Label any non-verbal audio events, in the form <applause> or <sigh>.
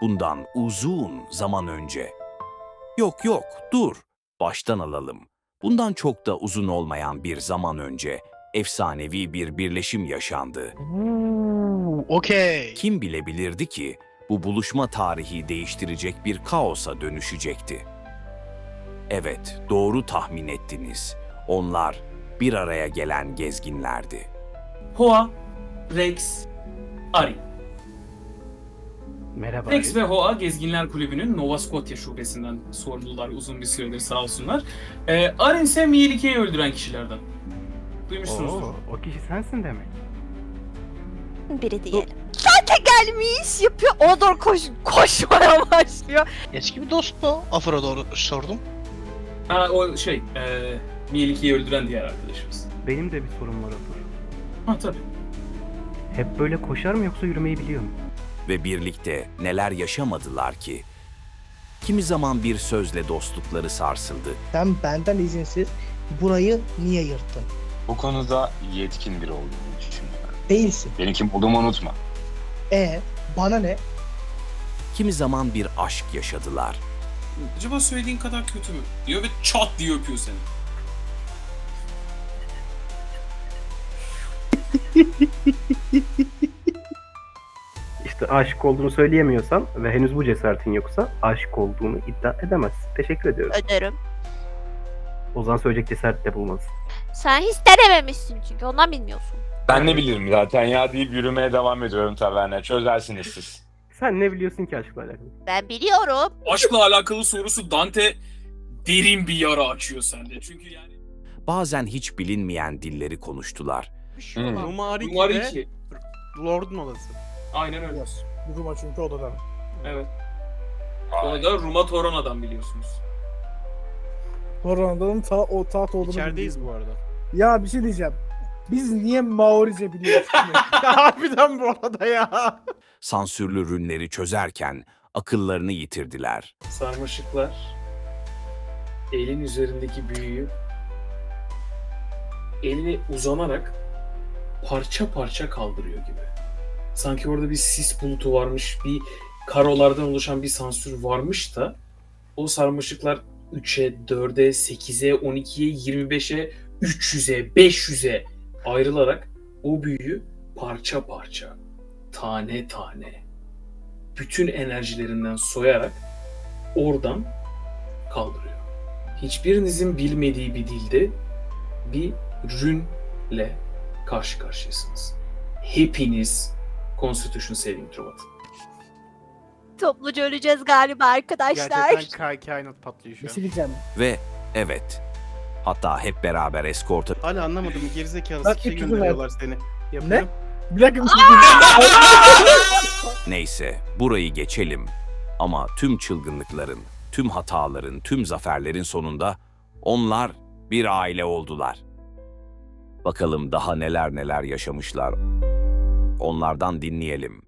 Bundan uzun zaman önce. Yok yok dur. Baştan alalım. Bundan çok da uzun olmayan bir zaman önce efsanevi bir birleşim yaşandı. Okey. Kim bilebilirdi ki bu buluşma tarihi değiştirecek bir kaosa dönüşecekti. Evet, doğru tahmin ettiniz. Onlar bir araya gelen gezginlerdi. Hoa, Rex, Ari. Merhaba. Rex ve Hoa Gezginler Kulübü'nün Nova Scotia şubesinden sorumlular uzun bir süredir sağ olsunlar. Ee, Arin ise Mielike'yi öldüren kişilerden. Duymuşsunuzdur. Oo, o kişi sensin demek. Biri diyelim. Zaten gelmiş yapıyor. O doğru koş, koşmaya başlıyor. Eski bir dost mu? Afra doğru sordum. Ha o şey, e, Mielike'yi öldüren diğer arkadaşımız. Benim de bir sorum var Afur. Ha tabii. Hep böyle koşar mı yoksa yürümeyi biliyor mu? Ve birlikte neler yaşamadılar ki? Kimi zaman bir sözle dostlukları sarsıldı. Sen benden izinsiz burayı niye yırttın? Bu konuda yetkin biri olduğunu düşünüyorum. Değilsin. Benim kim olduğumu unutma. E bana ne? Kimi zaman bir aşk yaşadılar. Acaba söylediğin kadar kötü mü? Diyor ve çat diye öpüyor seni. <laughs> İşte aşık olduğunu söyleyemiyorsan ve henüz bu cesaretin yoksa aşık olduğunu iddia edemezsin. Teşekkür ediyorum. Öderim. O zaman söyleyecek cesaret de bulmalısın. Sen hiç denememişsin çünkü ondan bilmiyorsun. Ben ne bilirim zaten ya deyip yürümeye devam ediyorum taverne. Çözersiniz siz. Sen ne biliyorsun ki aşkla alakalı? Ben biliyorum. Aşkla alakalı sorusu Dante derin bir yara açıyor sende. Çünkü yani... Bazen hiç bilinmeyen dilleri konuştular. Hmm. Numara Numara 2 2. Lord'un odası. Aynen öyle. Yes. Ruma çünkü odadan. Evet. Onu da Ruma Torona'dan biliyorsunuz. Toronto'nun ta o taht olduğunu İçerideyiz bu arada. Ya bir şey diyeceğim. Biz niye Maorice biliyoruz? <laughs> Harbiden bu arada ya. Sansürlü rünleri çözerken akıllarını yitirdiler. Sarmaşıklar elin üzerindeki büyüyü eline uzanarak parça parça kaldırıyor gibi. Sanki orada bir sis bulutu varmış, bir karolardan oluşan bir sansür varmış da o sarmaşıklar 3'e, 4'e, 8'e, 12'ye, 25'e, 300'e, 500'e ayrılarak o büyüyü parça parça, tane tane, bütün enerjilerinden soyarak oradan kaldırıyor. Hiçbirinizin bilmediği bir dilde bir rünle karşı karşıyasınız. Hepiniz Constitution Saving Throw atın. Topluca öleceğiz galiba arkadaşlar. Gerçekten kainat patlıyor şu bir an. şey diyeceğim. Ve evet, hatta hep beraber eskorta Hala anlamadım. Gerizekalı Bak, ipucu gönderiyorlar seni. Yapıyorum. Bir dakika bir şey diyeceğim. <laughs> Neyse, burayı geçelim. Ama tüm çılgınlıkların, tüm hataların, tüm zaferlerin sonunda onlar bir aile oldular. Bakalım daha neler neler yaşamışlar. Onlardan dinleyelim.